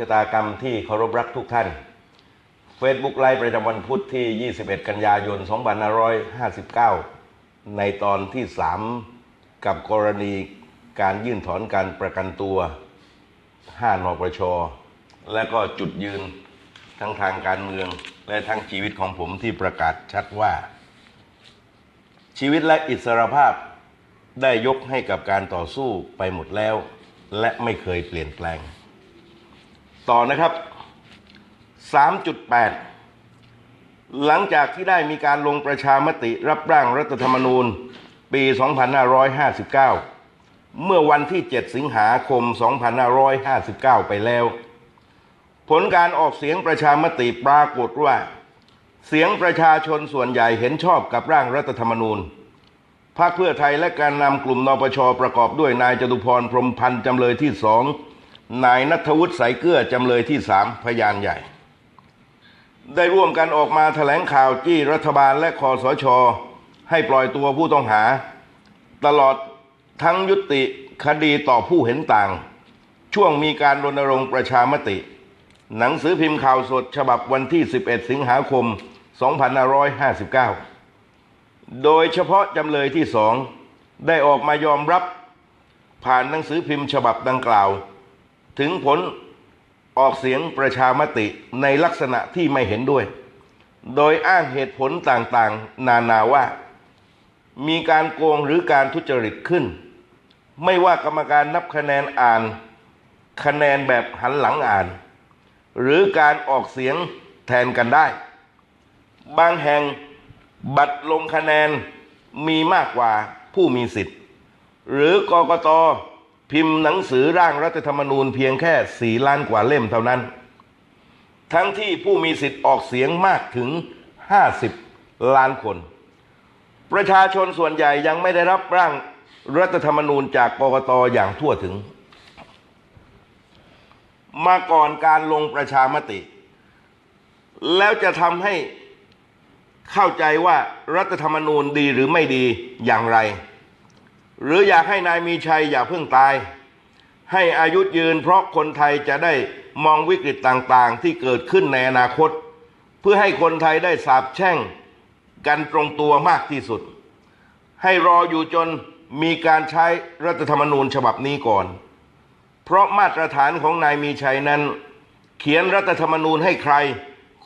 ชะตากรรมที่เคารพรักทุกท่าน Facebook ไลฟ์ประจำวันพุธที่ 21 กันยายน 2559 ในตอนที่ 3 กับกรณีการยื่นถอนการประกันตัว 5 นปช และก็จุดยืนทั้งทางการเมืองและทั้งชีวิตของผมที่ประกาศชัดว่า ชีวิตและอิสรภาพได้ยกให้กับการต่อสู้ไปหมดแล้ว และไม่เคยเปลี่ยนแปลง ต่อนะครับ 3.8 หลังจากที่ได้มีการลงประชามติรับร่างรัฐธรรมนูญ ปี 2559 เมื่อวันที่ 7 สิงหาคม 2559 ไปแล้ว ผลการออกเสียงประชามติปรากฏว่า เสียงประชาชนส่วนใหญ่เห็นชอบกับร่างรัฐธรรมนูญพรรคเพื่อไทยและการนำกลุ่มนปชประกอบด้วยนายจตุพรพรมพันธ์จำเลยที่สอง นายนัทวุฒิสายเกลือจำเลยที่สามพยานใหญ่ ได้ร่วมกันออกมาแถลงข่าวจี้รัฐบาลและคอสชให้ปล่อยตัวผู้ต้องหา ตลอดทั้งยุติคดีต่อผู้เห็นต่าง ช่วงมีการรณรงค์ประชามติ หนังสือพิมพ์ข่าวสดฉบับวันที่ 11 สิงหาคม 2559 โดยเฉพาะจำเลยที่สองได้ออกมายอมรับผ่านหนังสือพิมพ์ฉบับดังกล่าว ถึงผลออกเสียงประชามติในลักษณะที่ไม่เห็นด้วย โดยอ้างเหตุผลต่างๆ นานาว่า มีการโกงหรือการทุจริตขึ้น ไม่ว่ากรรมการนับคะแนนอ่าน คะแนนแบบหันหลังอ่าน หรือการออกเสียงแทนกันได้ บางแห่งบัตรลงคะแนนมีมากกว่าผู้มีสิทธิ์ หรือกกต พิมพ์หนังสือร่างรัฐธรรมนูญเพียงแค่สี่ล้านกว่าเล่มเท่านั้น ทั้งที่ผู้มีสิทธิ์ออกเสียงมากถึง 50 ล้านคน ประชาชนส่วนใหญ่ยังไม่ได้รับร่างรัฐธรรมนูญจากกกตอย่างทั่วถึง มาก่อนการลงประชามติ แล้วจะทำให้เข้าใจว่ารัฐธรรมนูญดีหรือไม่ดีอย่างไร หรืออยากให้นายมีชัยอย่าเพิ่งตาย ให้อายุยืนเพราะคนไทยจะได้มองวิกฤตต่างๆ ที่เกิดขึ้นในอนาคต เพื่อให้คนไทยได้สาบแช่งกันตรงตัวมากที่สุด ให้รออยู่จนมีการใช้รัฐธรรมนูญฉบับนี้ก่อน เพราะมาตรฐานของนายมีชัยนั้น เขียนรัฐธรรมนูญให้ใคร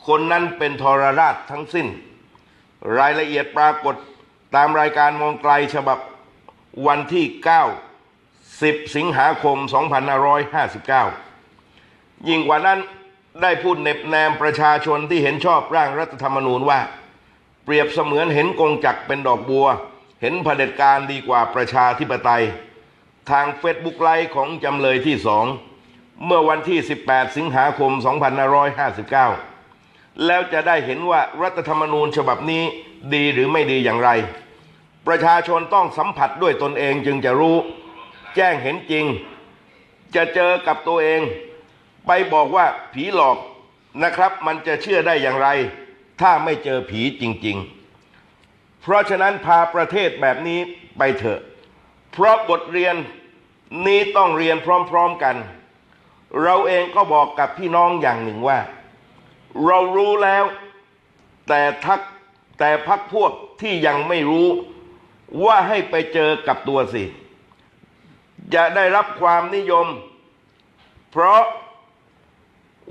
คนนั้นเป็นทรราชทั้งสิ้น รายละเอียดปรากฏตามรายการมองไกลฉบับ วันที่ 9 10 สิงหาคม 2559 ยิ่งกว่านั้นได้พูดเน็บแนมประชาชนที่เห็นชอบร่างรัฐธรรมนูญว่า เปรียบเสมือนเห็นกงจักเป็นดอกบัว เห็นเผด็จการดีกว่าประชาธิปไตย ทางเฟซบุ๊กไลฟ์ของจำเลยที่สองเมื่อวันที่ 18 สิงหาคม 2559 แล้วจะได้เห็นว่ารัฐธรรมนูญฉบับนี้ดีหรือไม่ดีอย่างไร ประชาชนต้องสัมผัสด้วยตนเองจึงจะรู้ แจ้งเห็นจริง จะเจอกับตัวเอง ไปบอกว่าผีหลอกนะครับ มันจะเชื่อได้อย่างไร ถ้าไม่เจอผีจริง ๆ เพราะฉะนั้นพาประเทศแบบนี้ไปเถอะ เพราะบทเรียนนี้ต้องเรียนพร้อมๆกัน เราเองก็บอกกับพี่น้องอย่างหนึ่งว่า เรารู้แล้วแต่ทักแต่พักพวกที่ยังไม่รู้ ว่าให้ไปเจอกับตัวสิจะได้รับความนิยม เพราะ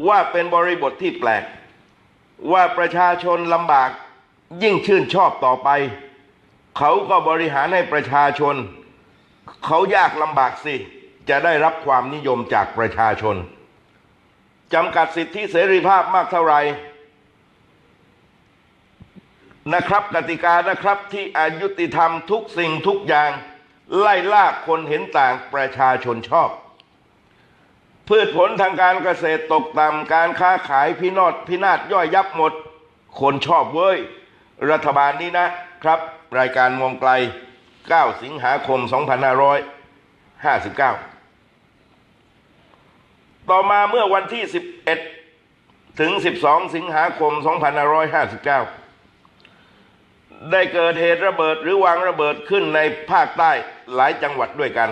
ว่าเป็นบริบทที่แปลก ว่าประชาชนลำบากยิ่งชื่นชอบต่อไป เขาก็บริหารให้ประชาชน เขายากลำบากสิ จะได้รับความนิยมจากประชาชนจำกัดสิทธิเสรีภาพมากเท่าไหร่ นะครับกติกานะครับที่อายุติธรรมทุกสิ่งทุกอย่าง ไล่ล่าคนเห็นต่างประชาชนชอบ พืชผลทางการเกษตรตกต่ำการค้าขายพินอดพินาศย่อยยับหมด คนชอบเว้ย รัฐบาลนี้นะครับ รายการมองไกล 9 สิงหาคม 2559 ต่อมาเมื่อวันที่ 11 ถึง 12 สิงหาคม 2559 ได้เกิดเหตุระเบิดหรือวางระเบิดขึ้นในภาคใต้หลายจังหวัดด้วยกัน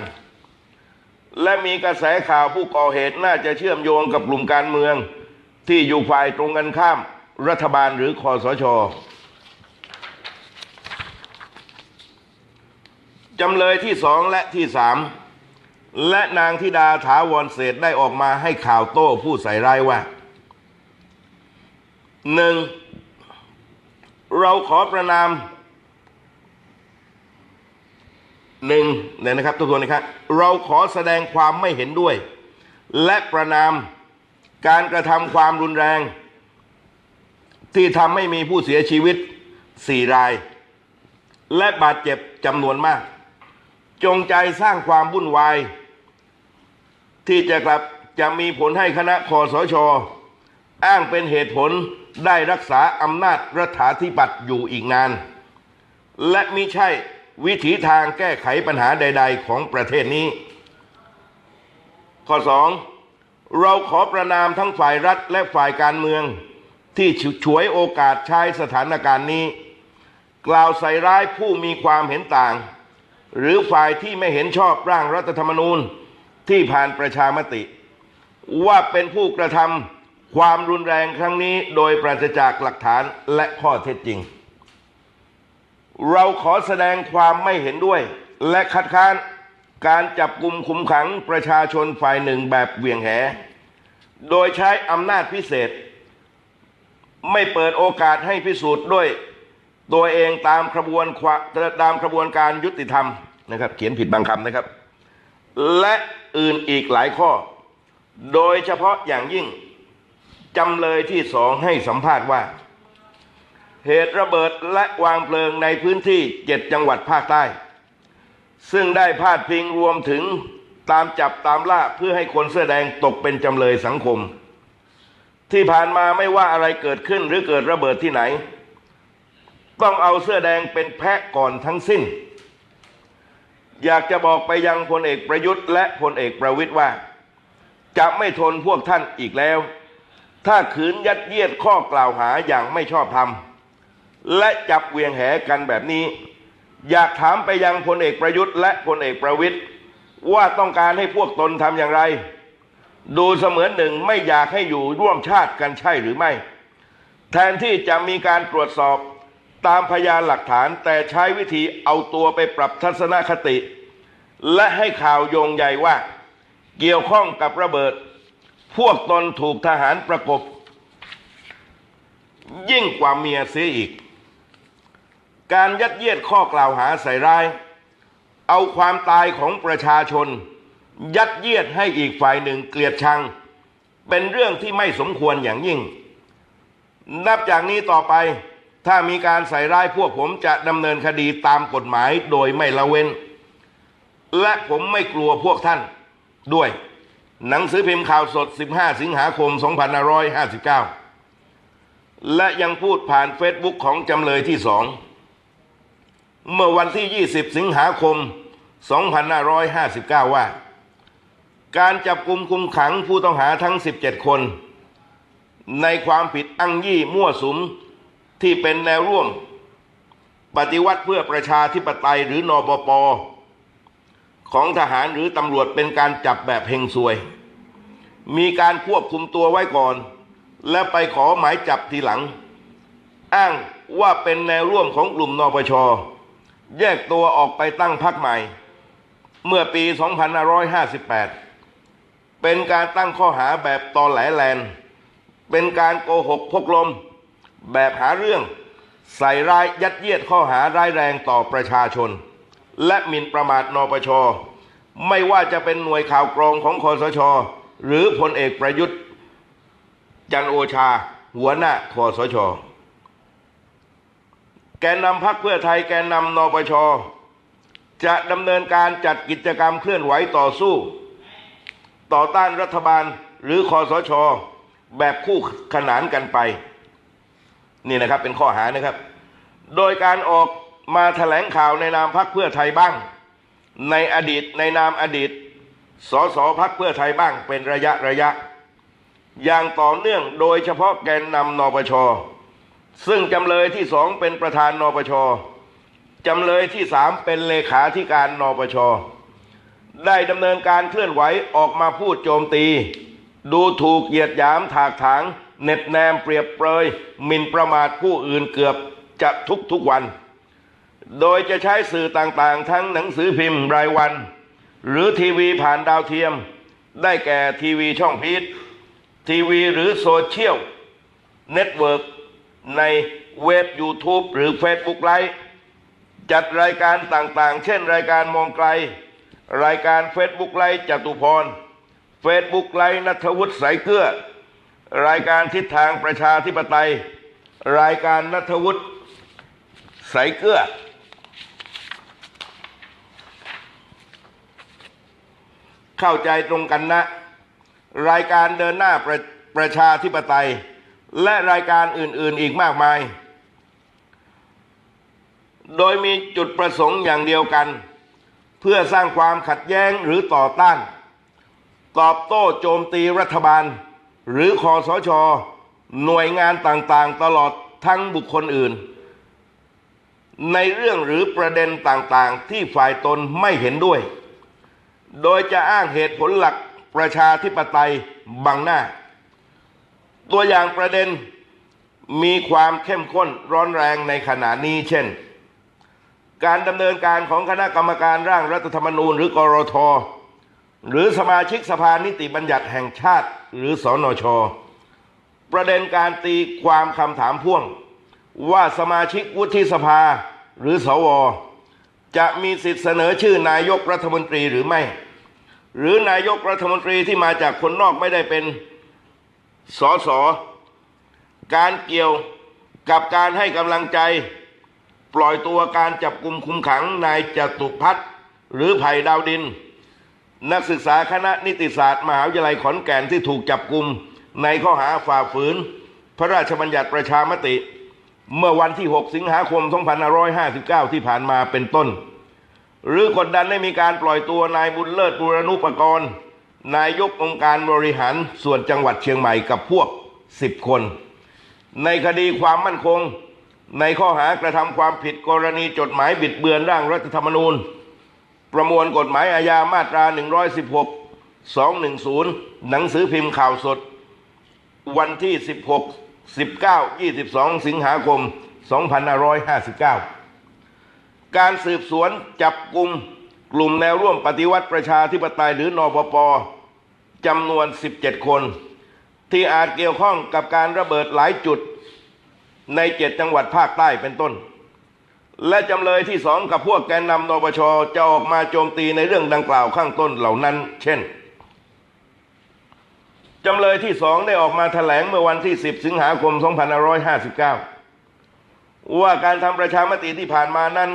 และมีกระแสข่าวผู้ก่อเหตุน่าจะเชื่อมโยงกับกลุ่มการเมือง ที่อยู่ฝ่ายตรงกันข้าม รัฐบาลหรือคอสชจำเลยที่สองและที่สามและนางธิดาถาวรเศษได้ออกมาให้ข่าวโต้ผู้ใส่ร้ายว่าหนึ่ง เราขอประนามหนึ่งเนี่ยนะครับทุกคนนะครับเราขอแสดงความไม่เห็นด้วย และประนามการกระทำความรุนแรง ที่ทำให้มีผู้เสียชีวิตสี่ราย และบาดเจ็บจำนวนมาก จงใจสร้างความวุ่นวาย ที่จะกลับจะมีผลให้คณะคอสช อ้างเป็นเหตุผลได้รักษาอำนาจรัฐาธิปัตย์อยู่อีกนาน และมิใช่วิถีทางแก้ไขปัญหาใด ๆ ของประเทศนี้ ข้อ 2. เราขอประนามทั้งฝ่ายรัฐและฝ่ายการเมือง ที่ฉวยโอกาสใช้สถานการณ์นี้ กล่าวใส่ร้ายผู้มีความเห็นต่าง หรือฝ่ายที่ไม่เห็นชอบร่างรัฐธรรมนูญที่ผ่านประชามติ ว่าเป็นผู้กระทำ ความรุนแรงครั้งนี้โดยปราศจากหลักฐานและข้อเท็จจริง เราขอแสดงความไม่เห็นด้วย และคัดค้านการจับกลุ่มคุมขังประชาชนฝ่ายหนึ่งแบบเวี่ยงแห โดยใช้อำนาจพิเศษ ไม่เปิดโอกาสให้พิสูจน์ด้วยตัวเองตามกระบวนความตามกระบวนการยุติธรรมนะครับ เขียนผิดบางคำนะครับ และอื่นอีกหลายข้อ โดยเฉพาะอย่างยิ่ง จำเลยที่สองให้สัมภาษณ์ว่า เหตุระเบิดและวางเพลิงในพื้นที่เจ็ดจังหวัดภาคใต้ ซึ่งได้พาดพิงรวมถึงตามจับตามล่าเพื่อให้คนเสื้อแดงตกเป็นจำเลยสังคม ที่ผ่านมาไม่ว่าอะไรเกิดขึ้นหรือเกิดระเบิดที่ไหน ต้องเอาเสื้อแดงเป็นแพะก่อนทั้งสิ้น อยากจะบอกไปยังพลเอกประยุทธ์และพลเอกประวิตยว่า จะไม่ทนพวกท่านอีกแล้ว ถ้าขืนยัดเยียดข้อกล่าวหาอย่างไม่ชอบธรรม และจับเวียงแหกันแบบนี้ อยากถามไปยังพลเอกประยุทธ์และพลเอกประวิตยว่าต้องการให้พวกตนทำอย่างไร ดูเสมือนหนึ่งไม่อยากให้อยู่ร่วมชาติกันใช่หรือไม่ แทนที่จะมีการตรวจสอบตามพยานหลักฐานแต่ใช้วิธีเอาตัวไปปรับทัศนคติ และให้ข่าวโยงใหญ่ว่า เกี่ยวข้องกับระเบิด พวกตนถูกทหารประกบ ยิ่งกว่าเมียเสียอีก การยัดเยียดข้อกล่าวหาใส่ร้าย เอาความตายของประชาชน ยัดเยียดให้อีกฝ่ายหนึ่งเกลียดชัง เป็นเรื่องที่ไม่สมควรอย่างยิ่ง นับจากนี้ต่อไปถ้ามีการใส่ร้ายพวกผมจะดำเนินคดีตามกฎหมายโดยไม่ละเว้น และผมไม่กลัวพวกท่านด้วย หนังสือพิมพ์ข่าวสด 15 สิงหาคม 2559 และยังพูดผ่านเฟซบุ๊กของจำเลยที่สอง เมื่อวันที่ 20 สิงหาคม 2559 ว่า การจับกลุ่มคุมขังผู้ต้องหาทั้ง 17 คน ในความผิดอ้างยี่มั่วสุมที่เป็นแนวร่วม ปฏิวัติเพื่อประชาธิปไตยหรือนอปป ของทหารหรือตำรวจเป็นการจับแบบเฮงซวย มีการควบคุมตัวไว้ก่อน และไปขอหมายจับทีหลัง อ้างว่าเป็นแนวร่วมของกลุ่มนปช แยกตัวออกไปตั้งพรรคใหม่ เมื่อปี 2558 เป็นการตั้งข้อหาแบบตอแหลแลน เป็นการโกหกพกลม แบบหาเรื่อง ใส่ร้ายยัดเยียดข้อหาร้ายแรงต่อประชาชน และหมิ่นประมาทนปช ไม่ว่าจะเป็นหน่วยข่าวกรองของคอสช หรือพลเอกประยุทธ์ จันโอชา หัวหน้าคอสช แกนนำพักเพื่อไทยแกนนำนปช จะดำเนินการจัดกิจกรรมเคลื่อนไหวต่อสู้ ต่อต้านรัฐบาลหรือคอสช แบบคู่ขนานกันไป นี่นะครับเป็นข้อหานะครับ โดยการออก มาแถลงข่าวในนามพักเพื่อไทยบ้าง ในอดีตในนามอดีตสสพักเพื่อไทยบ้างเป็นระยะระยะ อย่างต่อเนื่องโดยเฉพาะแกนนำนปช ซึ่งจำเลยที่สองเป็นประธานนปชจำเลยที่สามเป็นเลขาธิการนปช ได้ดำเนินการเคลื่อนไหวออกมาพูดโจมตี ดูถูกเหยียดหยามถากถางเน็บแนมเปรียบเปรยหมิ่นประมาทผู้อื่นเกือบจะทุกทุกวัน โดยจะใช้สื่อต่างๆ ทั้งหนังสือพิมพ์รายวัน หรือทีวีผ่านดาวเทียม ได้แก่ทีวีช่องพีททีวีหรือโซเชียลเน็ตเวิร์กในเว็บ YouTube หรือ Facebook ไลฟ์จัดรายการต่างๆ เช่นรายการมองไกล รายการ Facebook ไลฟ์จตุพร Facebook ไลฟ์นัทวุฒิสายเกลือรายการทิศทางประชาธิปไตย รายการนัทวุฒิสายเกลือ เข้าใจตรงกันนะ รายการเดินหน้าประประชาธิปไตย และรายการอื่นๆอีกมากมาย โดยมีจุดประสงค์อย่างเดียวกัน เพื่อสร้างความขัดแย้งหรือต่อต้าน ตอบโต้โจมตีรัฐบาล หรือคอสช หน่วยงานต่างๆ ตลอดทั้งบุคคลอื่น ในเรื่องหรือประเด็นต่างๆ ที่ฝ่ายตนไม่เห็นด้วย โดยจะอ้างเหตุผลหลักประชาธิปไตยบังหน้า ตัวอย่างประเด็นมีความเข้มข้นร้อนแรงในขณะนี้เช่น การดำเนินการของคณะกรรมการร่างรัฐธรรมนูญหรือกรท หรือสมาชิกสภานิติบัญญัติแห่งชาติหรือสอนช ประเด็นการตีความคำถามพ่วง ว่าสมาชิกวุฒิสภาหรือสว จะมีสิทธิเสนอชื่อนายกรัฐมนตรีหรือไม่ หรือนายกรัฐมนตรีที่มาจากคนนอกไม่ได้เป็นสอสอการเกี่ยวกับการให้กำลังใจ ปล่อยตัวการจับกลุ่มคุมขังนายจตุพัฒน์หรือไผ่ดาวดิน นักศึกษาคณะนิติศาสตร์ มหาวิทยาลัยขอนแก่นที่ถูกจับกลุ่มในข้อหาฝ่าฝืน พระราชบัญญัติประชามติ เมื่อวันที่ 6 สิงหาคม 2559 ที่ผ่านมาเป็นต้น หรือกดดันให้มีการปล่อยตัวนายบุญเลิศบุรณุปกรณ์นายกองค์การบริหารส่วนจังหวัดเชียงใหม่กับพวก 10 คน ในคดีความมั่นคง ในข้อหากระทำความผิดกรณีจดหมายบิดเบือนร่างรัฐธรรมนูญ ประมวลกฎหมายอาญามาตรา 116 210 หนังสือพิมพ์ข่าวสด วันที่ 16 19 22 สิงหาคม 2559 การสืบสวนจับกลุ่มกลุ่มแนวร่วมปฏิวัติประชาธิปไตยหรือนอปปจำนวน 17 คน ที่อาจเกี่ยวข้องกับการระเบิดหลายจุดในเจ็ดจังหวัดภาคใต้เป็นต้น และจำเลยที่สองกับพวกแกนนำนปชจะออกมาโจมตีในเรื่องดังกล่าวข้างต้นเหล่านั้น เช่น จำเลยที่สองได้ออกมาแถลงเมื่อวันที่ 10 สิงหาคม 2559 ว่าการทำประชามติที่ผ่านมานั้น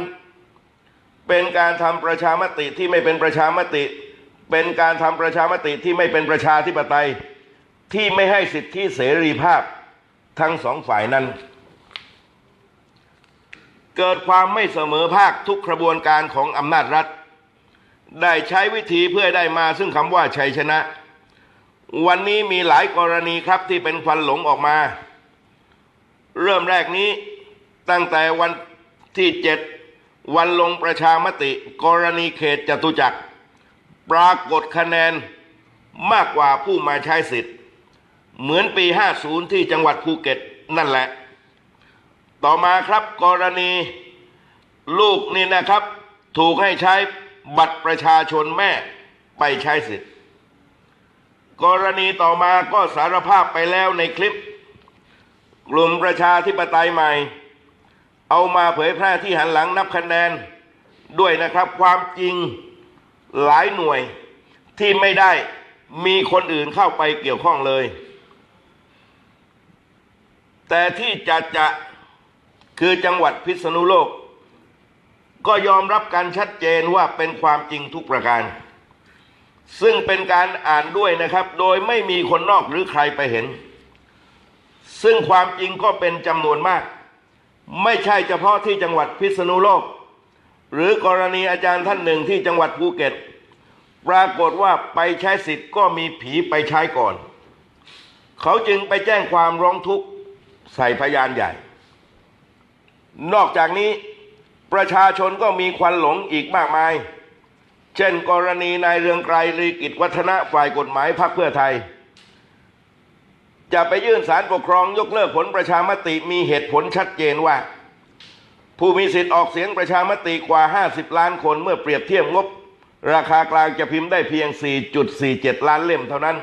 เป็นการทำประชามติที่ไม่เป็นประชามติ เป็นการทำประชามติที่ไม่เป็นประชาธิปไตย ที่ไม่ให้สิทธิเสรีภาพทั้งสองฝ่ายนั้น เกิดความไม่เสมอภาคทุกกระบวนการของอำนาจรัฐ ได้ใช้วิธีเพื่อได้มาซึ่งคำว่าชัยชนะ วันนี้มีหลายกรณีครับที่เป็นควันหลงออกมา เริ่มแรกนี้ตั้งแต่วันที่เจ็ดวันลงประชามติ กรณีเขตจตุจักร ปรากฏคะแนนมากกว่าผู้มาใช้สิทธิ์ เหมือนปี 50 ที่จังหวัดภูเก็ตนั่นแหละ ต่อมาครับกรณีลูกนี่นะครับ ถูกให้ใช้บัตรประชาชนแม่ไปใช้สิทธิ์ กรณีต่อมาก็สารภาพไปแล้วในคลิป กลุ่มประชาธิปไตยใหม่ เอามาเผยแพร่ที่หันหลังนับคะแนนด้วยนะครับความจริงหลายหน่วยที่ไม่ได้มีคนอื่นเข้าไปเกี่ยวข้องเลย แต่ที่จะจะคือจังหวัดพิษณุโลก ก็ยอมรับกันชัดเจนว่าเป็นความจริงทุกประการ ซึ่งเป็นการอ่านด้วยนะครับ โดยไม่มีคนนอกหรือใครไปเห็น ซึ่งความจริงก็เป็นจำนวนมาก ไม่ใช่เฉพาะที่จังหวัดพิษณุโลก หรือกรณีอาจารย์ท่านหนึ่งที่จังหวัดภูเก็ต ปรากฏว่าไปใช้สิทธิ์ก็มีผีไปใช้ก่อน เขาจึงไปแจ้งความร้องทุกข์ใส่พยานใหญ่ นอกจากนี้ประชาชนก็มีควันหลงอีกมากมาย เช่น กรณีนายเรืองไกรลีกิจวัฒนะฝ่ายกฎหมายพรรคเพื่อไทย จะไปยื่นสารปกครองยกเลิกผลประชามติมีเหตุผลชัดเจนว่า ผู้มีสิทธิ์ออกเสียงประชามติกว่า 50 ล้านคนเมื่อเปรียบเทียบงบ ราคากลางจะพิมพ์ได้เพียง 4.47 ล้านเล่มเท่านั้น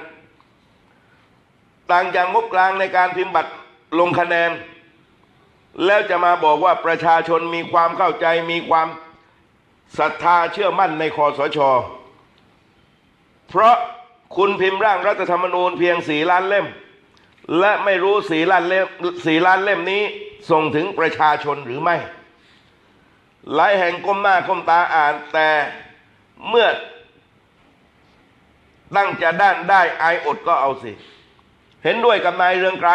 ต่างจากงบกลางในการพิมพ์บัตรลงคะแนน แล้วจะมาบอกว่าประชาชนมีความเข้าใจมีความ ศรัทธาเชื่อมั่นในคอสช เพราะคุณพิมพ์ร่างรัฐธรรมนูญเพียงสี่ล้านเล่ม และไม่รู้สี่ล้านเล่มสี่ล้านเล่มนี้ส่งถึงประชาชนหรือไม่ หลายแห่งก้มหน้าก้มตาอ่านแต่เมื่อตั้งจะด้านได้อายอดก็เอาสิ เห็นด้วยกับนายเรืองไกร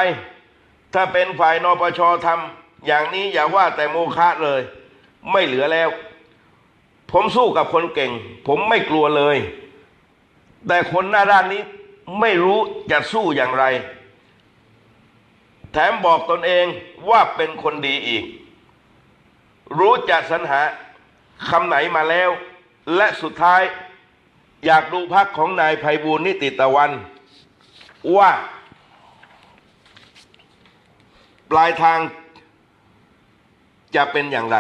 ถ้าเป็นฝ่ายนปชทำอย่างนี้อย่าว่าแต่โมฆะเลย ไม่เหลือแล้ว ผมสู้กับคนเก่ง ผมไม่กลัวเลย แต่คนหน้าด้านนี้ไม่รู้จะสู้อย่างไร แถมบอกตนเองว่าเป็นคนดีอีก รู้จัดสรรหาคำไหนมาแล้ว และสุดท้ายอยากดูพักของนายไพบูลนิติตะวัน ว่า ปลายทางจะเป็นอย่างไร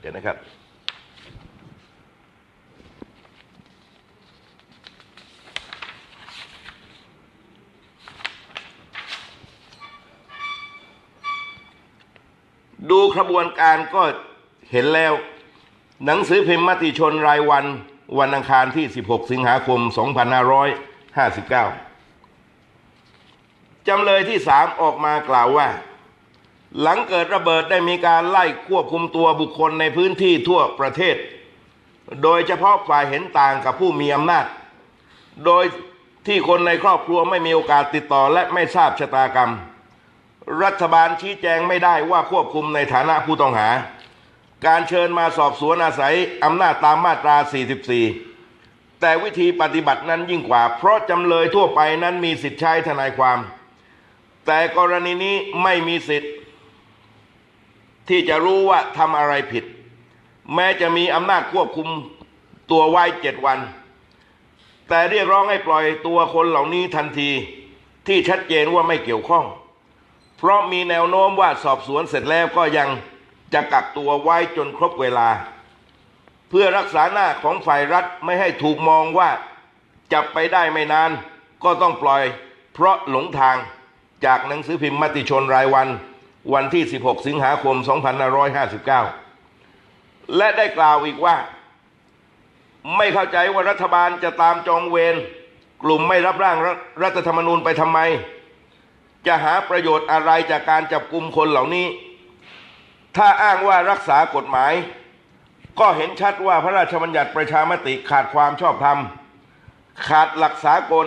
เดี๋ยวนะครับ ดูขบวนการก็เห็นแล้ว หนังสือพิมพ์มติชนรายวันวันอังคารที่ 16 สิงหาคม 2559 จำเลยที่สามออกมากล่าวว่า หลังเกิดระเบิดได้มีการไล่ควบคุมตัวบุคคลในพื้นที่ทั่วประเทศ โดยเฉพาะฝ่ายเห็นต่างกับผู้มีอำนาจ โดยที่คนในครอบครัวไม่มีโอกาสติดต่อและไม่ทราบชะตากรรม รัฐบาลชี้แจงไม่ได้ว่าควบคุมในฐานะผู้ต้องหา การเชิญมาสอบสวนอาศัยอำนาจตามมาตรา 44 แต่วิธีปฏิบัตินั้นยิ่งกว่า เพราะจำเลยทั่วไปนั้นมีสิทธิ์ใช้ทนายความ แต่กรณีนี้ไม่มีสิทธิ์ ที่จะรู้ว่าทำอะไรผิด แม้จะมีอำนาจควบคุมตัวไว้เจ็ดวัน แต่เรียกร้องให้ปล่อยตัวคนเหล่านี้ทันทีที่ชัดเจนว่าไม่เกี่ยวข้อง เพราะมีแนวโน้มว่าสอบสวนเสร็จแล้วก็ยังจะกักตัวไว้จนครบเวลา เพื่อรักษาหน้าของฝ่ายรัฐไม่ให้ถูกมองว่าจับไปได้ไม่นานก็ต้องปล่อย เพราะหลงทางจากหนังสือพิมพ์มติชนรายวัน วันที่ 16 สิงหาคม 2559 และได้กล่าวอีกว่า ไม่เข้าใจว่ารัฐบาลจะตามจองเวรกลุ่มไม่รับร่างรัฐธรรมนูญไปทำไม จะหาประโยชน์อะไรจากการจับกลุ่มคนเหล่านี้ ถ้าอ้างว่ารักษากฎหมาย ก็เห็นชัดว่าพระราชบัญญัติประชามติขาดความชอบธรรม ขาดหลักสากล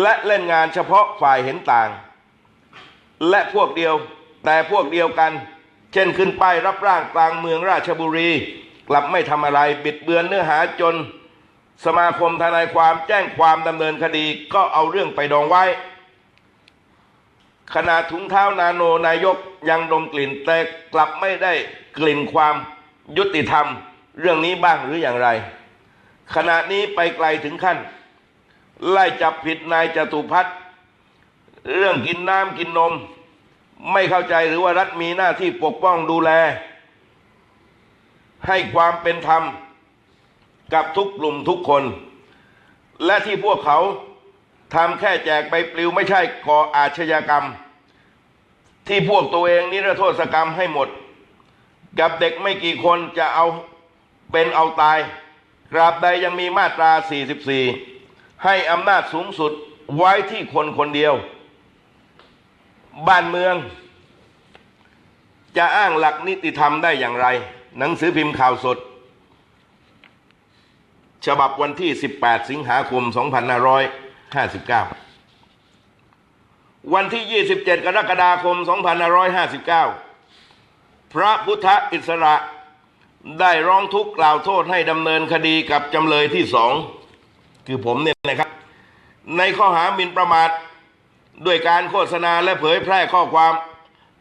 และเล่นงานเฉพาะฝ่ายเห็นต่าง และพวกเดียว แต่พวกเดียวกัน เช่นขึ้นป้ายรับร่างกลางเมืองราชบุรี กลับไม่ทำอะไรบิดเบือนเนื้อหาจน สมาคมทนายความแจ้งความดำเนินคดีก็เอาเรื่องไปดองไว้ขนาดถุงเท้านาโนนายกยังดมกลิ่นแต่กลับไม่ได้กลิ่นความยุติธรรมเรื่องนี้บ้างหรืออย่างไร ขณะนี้ไปไกลถึงขั้น ไล่จับผิดนายจตุพัฒน์เรื่องกินน้ำกินนม ไม่เข้าใจหรือว่ารัฐมีหน้าที่ปกป้องดูแล ให้ความเป็นธรรมกับทุกกลุ่มทุกคน และที่พวกเขาทำแค่แจกใบปลิวไม่ใช่ก่ออาชญากรรม ที่พวกตัวเองนิรโทษกรรมให้หมด กับเด็กไม่กี่คนจะเอาเป็นเอาตายกราบใดยังมีมาตรา 44 ให้อำนาจสูงสุดไว้ที่คนคนเดียว บ้านเมือง จะอ้างหลักนิติธรรมได้อย่างไร หนังสือพิมพ์ข่าวสด ฉบับวันที่ 18 สิงหาคม 2559 วันที่ 27 กรกฎาคม 2559 พระพุทธอิสระได้ร้องทุกข์กล่าวโทษให้ดำเนินคดีกับจำเลยที่สอง คือผมเนี่ยนะครับ ในข้อหาหมิ่นประมาท ด้วยการโฆษณาและเผยแพร่ข้อความ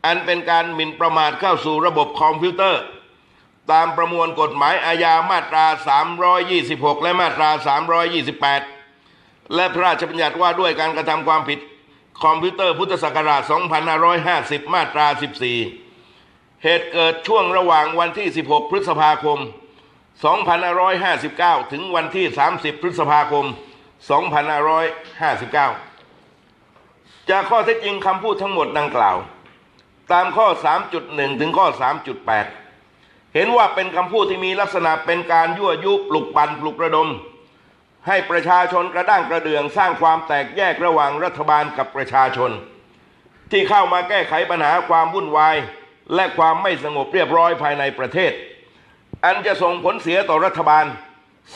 อันเป็นการหมิ่นประมาทเข้าสู่ระบบคอมพิวเตอร์ ตามประมวลกฎหมายอาญามาตรา 326 และมาตรา 328 และพระราชบัญญัติว่าด้วยการกระทำความผิดคอมพิวเตอร์พุทธศักราช 2550 มาตรา 14 เหตุเกิดช่วงระหว่างวันที่ 16 พฤษภาคม 2559 ถึงวันที่ 30 พฤษภาคม 2559 จากข้อเท็จจริงคำพูดทั้งหมดดังกล่าว ตามข้อ 3.1 ถึงข้อ 3.8 เห็นว่าเป็นคำพูดที่มีลักษณะเป็นการยั่วยุปลุกปั่นปลุกระดม ให้ประชาชนกระด้างกระเดืองสร้างความแตกแยกระหว่างรัฐบาลกับประชาชน ที่เข้ามาแก้ไขปัญหาความวุ่นวาย และความไม่สงบเรียบร้อยภายในประเทศ อันจะส่งผลเสียต่อรัฐบาล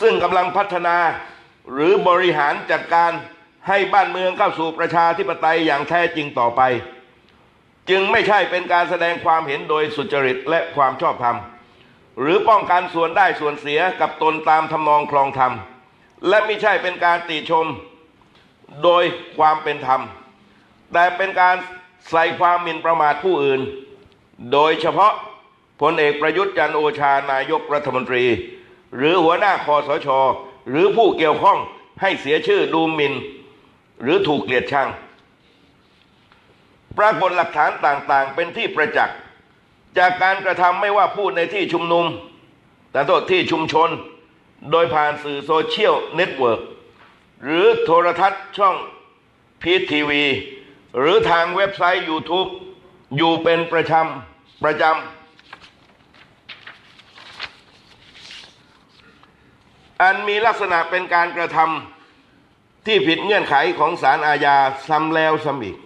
ซึ่งกำลังพัฒนาหรือบริหารจัดการ ให้บ้านเมืองเข้าสู่ประชาธิปไตยอย่างแท้จริงต่อไป จึงไม่ใช่เป็นการแสดงความเห็นโดยสุจริตและความชอบธรรม หรือป้องกันส่วนได้ส่วนเสียกับตนตามทำนองคลองธรรม และไม่ใช่เป็นการติชมโดยความเป็นธรรม แต่เป็นการใส่ความหมิ่นประมาทผู้อื่น โดยเฉพาะพลเอกประยุทธ์จันโอชานายกรัฐมนตรี หรือหัวหน้าคอสช หรือผู้เกี่ยวข้องให้เสียชื่อดูหมิน่น หรือถูกเกลียดชัง ปรากฏหลักฐานต่างๆ เป็นที่ประจักษ์ จากการกระทำไม่ว่าพูดในที่ชุมนุมแต่โทษที่ชุมชน โดยผ่านสื่อโซเชียลเน็ตเวิร์กหรือโทรทัศน์ช่องพีทีวี หรือทางเว็บไซต์ YouTube อยู่เป็นประจำประจำอันมีลักษณะเป็นการกระทำ ที่ผิดเงื่อนไขของศาลอาญาซ้ำแล้วซ้ำอีก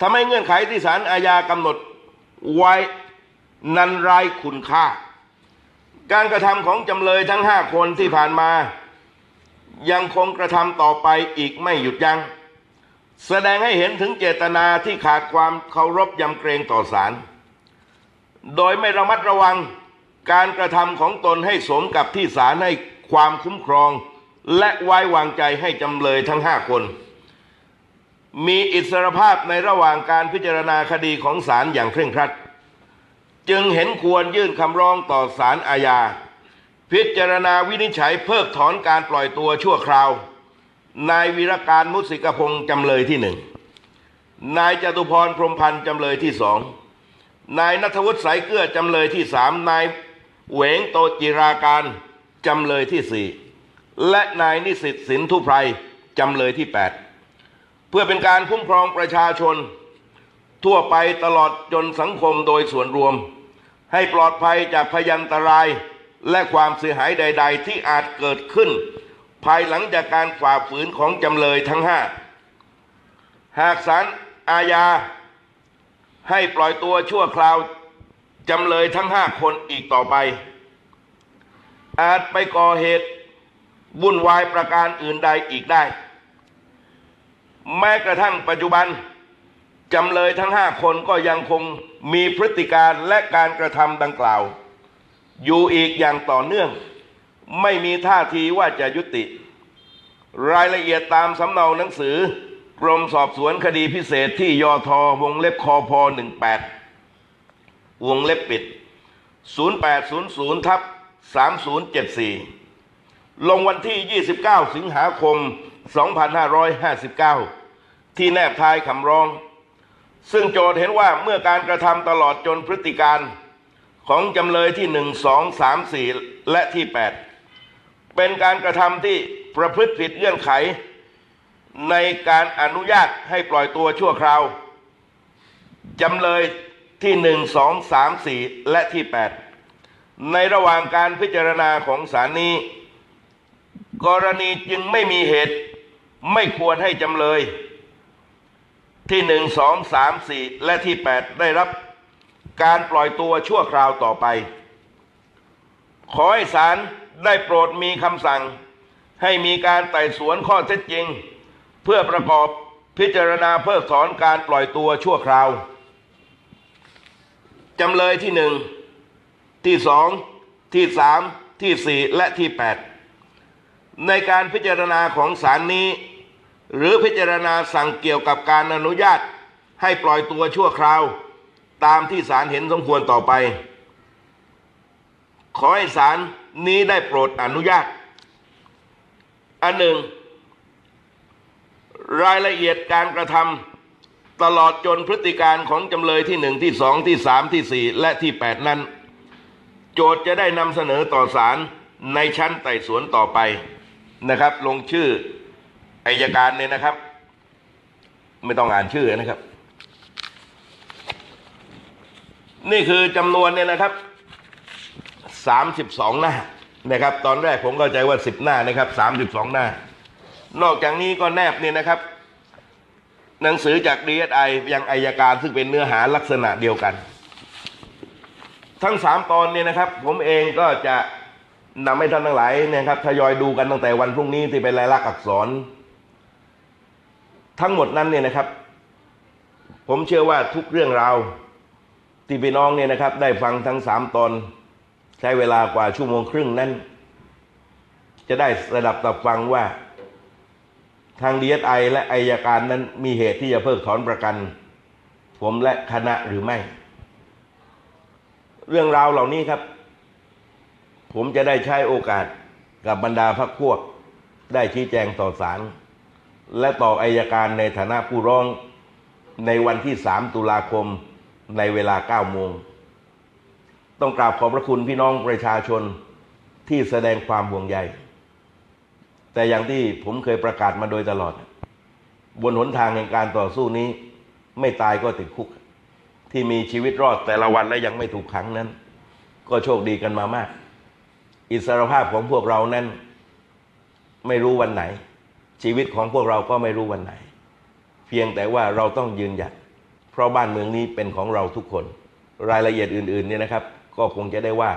ทำให้เงื่อนไขที่ศาลอาญากำหนดไว้นันไรคุณค่า การกระทำของจำเลยทั้งห้าคนที่ผ่านมา ยังคงกระทำต่อไปอีกไม่หยุดยัง้งแสดงให้เห็นถึงเจตนาที่ขาดความเคารพยำเกรงต่อศาลโดยไม่ระมัดระวังการกระทำของตนให้สมกับที่ศาลให้ความคุ้มครอง และไว้วางใจให้จำเลยทั้งห้าคน มีอิสรภาพในระหว่างการพิจารณาคดีของศาลอย่างเคร่งครัด จึงเห็นควรยื่นคำร้องต่อศาลอาญา พิจารณาวินิจฉัยเพิกถอนการปล่อยตัวชั่วคราวนายวีรการมุสิกพงศ์จำเลยที่หนึ่งนายจตุพรพรมพันธ์จำเลยที่สองนายนัทวุฒิสายเกลือจำเลยที่สามนายเหวงโตจิราการจำเลยที่สี่ และนายนิสิตสินทุไพรจำเลยที่แปดเพื่อเป็นการคุ้มครองประชาชน ทั่วไปตลอดจนสังคมโดยส่วนรวม ให้ปลอดภัยจากพยันตรายและความเสียหายใด ๆ ที่อาจเกิดขึ้น ภายหลังจากการฝ่าฝืนของจำเลยทั้งห้าหากศาลอาญา ให้ปล่อยตัวชั่วคราวจำเลยทั้งห้าคนอีกต่อไป อาจไปก่อเหตุ วุ่นวายประการอื่นใดอีกได้ แม้กระทั่งปัจจุบันจำเลยทั้งห้าคนก็ยังคงมีพฤติการและการกระทำดังกล่าว อยู่อีกอย่างต่อเนื่อง ไม่มีท่าทีว่าจะยุติ รายละเอียดตามสำเนาหนังสือกรมสอบสวนคดีพิเศษที่ยอทอวงเล็บคอพ18 วงเล็บปิด 0800ทับ3074 ลงวันที่ 29 สิงหาคม 2559 ที่แนบท้ายคำร้อง ซึ่งโจทย์เห็นว่าเมื่อการกระทำตลอดจนพฤติการของจำเลยที่ 1 2 3 4 และที่ 8 เป็นการกระทำที่ประพฤติผิดเงื่อนไข ในการอนุญาตให้ปล่อยตัวชั่วคราวจำเลยที่หนึ่งสองสามสี่และที่แปดในระหว่างการพิจารณาของศาลนี้ กรณีจึงไม่มีเหตุ ไม่ควรให้จำเลย ที่หนึ่งสองสามสี่และที่แปดได้รับ การปล่อยตัวชั่วคราวต่อไป ขอให้ศาลได้โปรดมีคำสั่ง ให้มีการไต่สวนข้อเท็จจริง เพื่อประกอบพิจารณาเพิกถอนการปล่อยตัวชั่วคราวจำเลยที่หนึ่งที่สองที่สามที่สี่และที่แปด ในการพิจารณาของศาลนี้ หรือพิจารณาสั่งเกี่ยวกับการอนุญาตให้ปล่อยตัวชั่วคราว ตามที่ศาลเห็นสมควรต่อไป ขอให้ศาลนี้ได้โปรดอนุญาต อันหนึ่ง รายละเอียดการกระทำตลอดจนพฤติการของจำเลยที่หนึ่งที่สองที่สามที่สี่และที่แปดนั้น โจทย์จะได้นำเสนอต่อศาลในชั้นไต่สวนต่อไป นะครับ ลงชื่ออายการเนี่ยนะครับ ไม่ต้องอ่านชื่อนะครับ นี่คือจำนวนเนี่ยนะครับสามสิบสองหน้านะครับ ตอนแรกผมเข้าใจว่าสิบหน้านะครับสามสิบสองหน้า นอกจากนี้ก็แนบเนี่ยนะครับ หนังสือจาก DSI ยังอายการซึ่งเป็นเนื้อหาลักษณะเดียวกัน ทั้งสามตอนเนี่ยนะครับ ผมเองก็จะ นำให้ท่านทั้งหลายเนะครับทยอยดูกันตั้งแต่วันพรุ่งนี้ที่เป็นลายลักษณ์อักษร ทั้งหมดนั้นเนี่ยนะครับ ผมเชื่อว่าทุกเรื่องราวที่พี่น้องเนี่ยนะครับ ได้ฟังทั้งสามตอน ใช้เวลากว่าชั่วโมงครึ่งนั้น จะได้ระดับตับฟังว่า ทางดีเอสไอและอายการนั้นมีเหตุที่จะเพิกถอนประกัน ผมและคณะหรือไม่ เรื่องราวเหล่านี้ครับ ผมจะได้ใช้โอกาสกับบรรดาพักพวก ได้ชี้แจงต่อศาลและต่ออายการในฐานะผู้ร้องในวันที่ 3 ตุลาคมในเวลา 9 โมง ต้องกราบขอบพระคุณพี่น้องประชาชนที่แสดงความห่วงใย แต่อย่างที่ผมเคยประกาศมาโดยตลอด บนหนทางแห่งการต่อสู้นี้ ไม่ตายก็ติดคุก ที่มีชีวิตรอดแต่ละวันและยังไม่ถูกขังนั้น ก็โชคดีกันมามาก อิสรภาพของพวกเรานั้นไม่รู้วันไหน ชีวิตของพวกเราก็ไม่รู้วันไหน เพียงแต่ว่าเราต้องยืนหยัด เพราะบ้านเมืองนี้เป็นของเราทุกคน รายละเอียดอื่นๆเนี่ยนะครับ ก็คงจะได้ว่า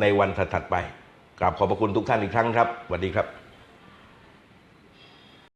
ในวันถัดๆไปกราบขอบพระคุณทุกท่านอีกครั้งครับสวัสดีครับ